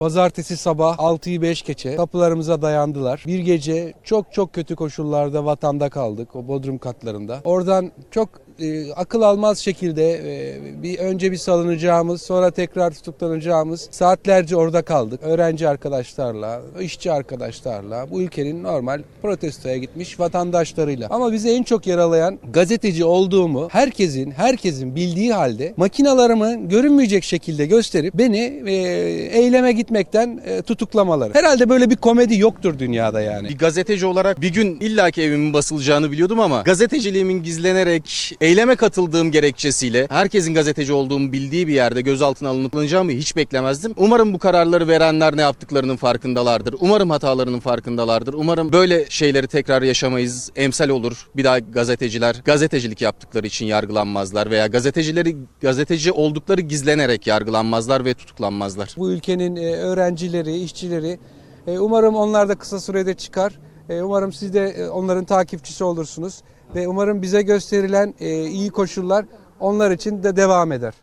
Pazartesi sabah 6'yı 5 geçe kapılarımıza dayandılar. Bir gece çok çok kötü koşullarda vatanda kaldık o bodrum katlarında. Oradan çok e, akıl almaz şekilde e, bir önce bir salınacağımız sonra tekrar tutuklanacağımız saatlerce orada kaldık. Öğrenci arkadaşlarla, işçi arkadaşlarla bu ülkenin normal protestoya gitmiş vatandaşlarıyla. Ama bizi en çok yaralayan gazeteci olduğumu herkesin herkesin bildiği halde makinalarımı görünmeyecek şekilde gösterip beni e, eyleme gitmekten e, tutuklamaları. Herhalde böyle bir komedi yoktur dünyada yani. Bir gazeteci olarak bir gün illaki evimin basılacağını biliyordum ama gazeteciliğimin gizlenerek eyleme katıldığım gerekçesiyle herkesin gazeteci olduğumu bildiği bir yerde gözaltına alınacağımı hiç beklemezdim. Umarım bu kararları verenler ne yaptıklarının farkındalardır. Umarım hatalarının farkındalardır. Umarım böyle şeyleri tekrar yaşamayız. Emsal olur. Bir daha gazeteciler gazetecilik yaptıkları için yargılanmazlar veya gazetecileri gazeteci oldukları gizlenerek yargılanmazlar ve tutuklanmazlar. Bu ülkenin e, öğrencileri, işçileri e, umarım onlar da kısa sürede çıkar. E, Umarım siz de e, onların takipçisi olursunuz ve umarım bize gösterilen e, iyi koşullar onlar için de devam eder.